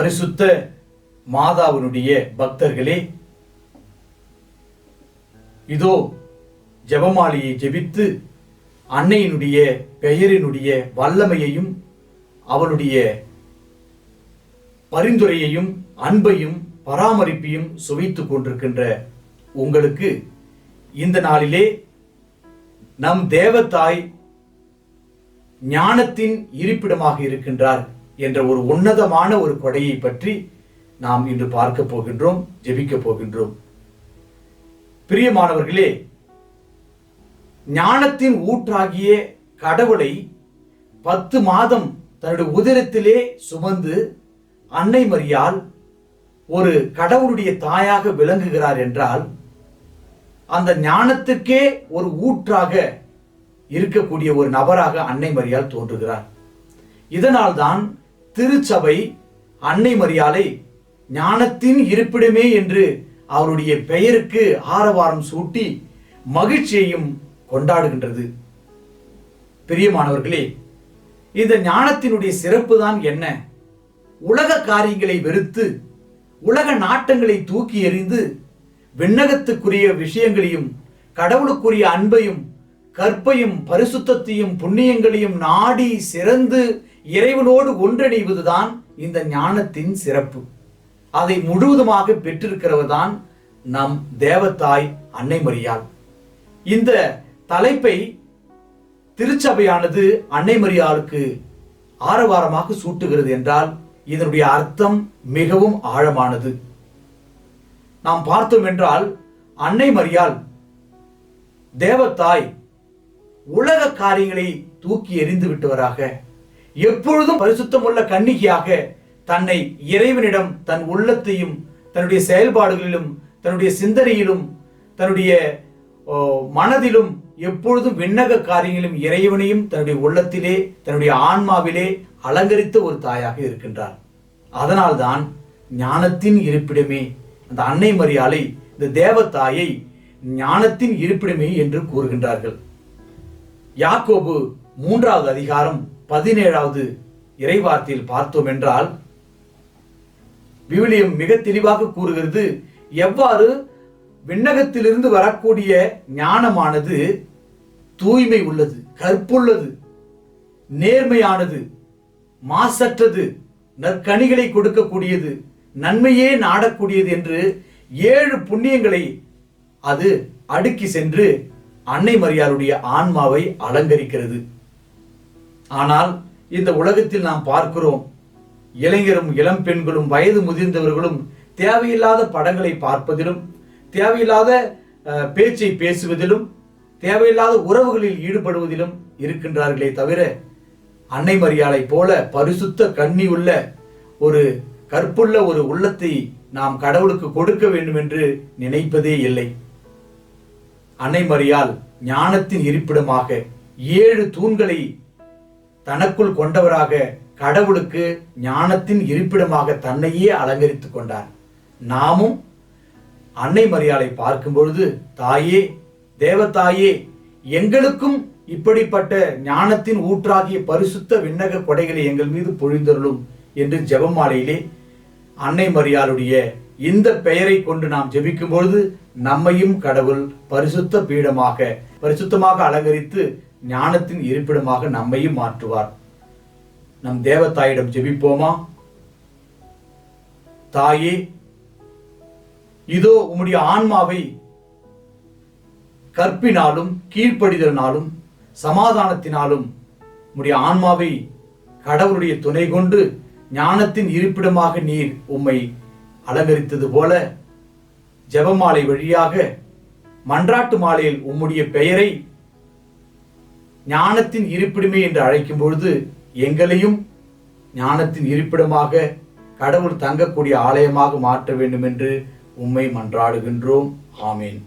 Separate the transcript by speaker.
Speaker 1: பரிசுத்த மாதாவினுடைய பக்தர்களே இதோ ஜெபமாலையை ஜெபித்து அன்னையினுடைய பெயரினுடைய வல்லமையையும் அவளுடைய பரிந்துரையையும் அன்பையும் பராமரிப்பையும் சுவைத்துக் கொண்டிருக்கின்ற உங்களுக்கு இந்த நாளிலே நம் தேவத்தாய் ஞானத்தின் இருப்பிடமாக இருக்கின்றார். என்ற ஒரு உன்னதமான ஒரு கொடையை பற்றி நாம் இன்று பார்க்க போகின்றோம் ஜெபிக்க போகின்றோம். பிரியமானவர்களே ஞானத்தின் ஊற்றாகிய கடவுளை பத்து மாதம் தன்னுடைய உதிரத்திலே சுமந்து அன்னை மரியால் ஒரு கடவுளுடைய தாயாக விளங்குகிறார் என்றால் அந்த ஞானத்துக்கே ஒரு ஊற்றாக இருக்கக்கூடிய ஒரு நபராக அன்னை மரியால் தோன்றுகிறார். இதனால்தான் திருச்சபை அன்னை மரியாலை ஞானத்தின் இருப்பிடமே என்று அவருடைய பெயருக்கு ஆரவாரம் சூட்டி மகிழ்ச்சியையும் கொண்டாடுகின்றது. பிரியமானவர்களே இந்த ஞானத்தினுடைய சிறப்பு தான் என்ன? உலக காரியங்களை வெறுத்து உலக நாட்டங்களை தூக்கி எறிந்து விண்ணகத்துக்குரிய விஷயங்களையும் கடவுளுக்குரிய அன்பையும் கற்பையும் பரிசுத்தத்தையும் புண்ணியங்களையும் நாடி சிறந்து இறைவனோடு ஒன்றிணைவதுதான் இந்த ஞானத்தின் சிறப்பு. அதை முழுவதுமாக பெற்றிருக்கிறவர்தான் நம் தேவத்தாய் அன்னை மரியாள். இந்த தலைப்பை திருச்சபையானது அன்னை மரியாளுக்கு ஆரவாரமாக சூட்டுகிறது என்றால் இதனுடைய அர்த்தம் மிகவும் ஆழமானது. நாம் பார்த்தோம் என்றால் அன்னை மரியாள் தேவத்தாய் உலக காரியங்களை தூக்கி எறிந்து விட்டவராக எப்பொழுதும் பரிசுத்தமுள்ள கன்னிகையாக தன்னை இறைவனிடம் தன் உள்ளத்தையும் தன்னுடைய செயல்பாடுகளிலும் தன்னுடைய சிந்தனையிலும் தன்னுடைய ஓ, மனதிலும் எப்பொழுதும் விண்ணக காரியங்களிலும் இறைவனையும் தன்னுடைய உள்ளத்திலே தன்னுடைய ஆன்மாவிலே அலங்கரித்த ஒரு தாயாக இருக்கின்றார். அதனால்தான் ஞானத்தின் இருப்பிடமே அந்த அன்னை மரியாலை இந்த தேவத்தாயை ஞானத்தின் இருப்பிடமே என்று கூறுகின்றார்கள். யாக்கோபு மூன்றாவது அதிகாரம் பதினேழாவது இறைவார்த்தையில் பார்த்தோம் என்றால் விவிலியம் மிக தெளிவாக கூறுகிறது எவ்வாறு விண்ணகத்திலிருந்து வரக்கூடிய ஞானமானது தூய்மை உள்ளது கற்புள்ளது நேர்மையானது மாசற்றது நற்கனிகளை கொடுக்கக்கூடியது நன்மையே நாடக்கூடியது என்று ஏழு புண்ணியங்களை அது அடுக்கி சென்று அன்னை மரியாளுடைய ஆன்மாவை அலங்கரிக்கிறது. ஆனால் இந்த உலகத்தில் நாம் பார்க்கிறோம் இளைஞரும் இளம் பெண்களும் வயது முதிர்ந்தவர்களும் தேவையில்லாத படங்களை பார்ப்பதிலும் தேவையில்லாத பேச்சை பேசுவதிலும் தேவையில்லாத உறவுகளில் ஈடுபடுவதிலும் இருக்கின்றார்களே தவிர அன்னை மரியாதை போல பரிசுத்த கண்ணி உள்ள ஒரு கற்புள்ள ஒரு உள்ளத்தை நாம் கடவுளுக்கு கொடுக்க வேண்டும் என்று நினைப்பதே இல்லை. அன்னை மரியால் ஞானத்தின் இருப்பிடமாக ஏழு தூண்களை தனக்குள் கொண்டவராக கடவுளுக்கு ஞானத்தின் இருப்பிடமாக தன்னையே அலங்கரித்துக் கொண்டார். நாமும் அன்னை மரியாதை பார்க்கும் பொழுது தாயே தேவதாயே எங்களுக்கும் இப்படிப்பட்ட ஞானத்தின் ஊற்றாகிய பரிசுத்த விண்ணக கொடைகளை எங்கள் மீது பொழிந்தருளும் என்று ஜெபமாலையிலே அன்னை மரியாளுடைய இந்த பெயரை கொண்டு நாம் ஜெபிக்கும் பொழுது நம்மையும் கடவுள் பரிசுத்த பீடமாக பரிசுத்தமாக அலங்கரித்து ஞானத்தின் இருப்பிடமாக நம்மையும் மாற்றுவார். நம் தேவதாயிடம் ஜெபிப்போமா? தாயே இதோ உம்முடைய ஆன்மாவை கற்பினாலும் கீழ்ப்படிதலினாலும் சமாதானத்தினாலும் உம்முடைய ஆன்மாவை கடவுளுடைய துணை கொண்டு ஞானத்தின் இருப்பிடமாக நீர் உம்மை அலங்கரித்தது போல ஜெபமாலை வழியாக மன்றாட்டு மாலையில் உம்முடைய பெயரை ஞானத்தின் இருப்பிடமே என்று அழைக்கும் பொழுது எங்களையும் ஞானத்தின் இருப்பிடமாக கடவுள் தங்கக்கூடிய ஆலயமாக மாற்ற வேண்டும் என்று உம்மை மன்றாடுகின்றோம். ஆமீன்.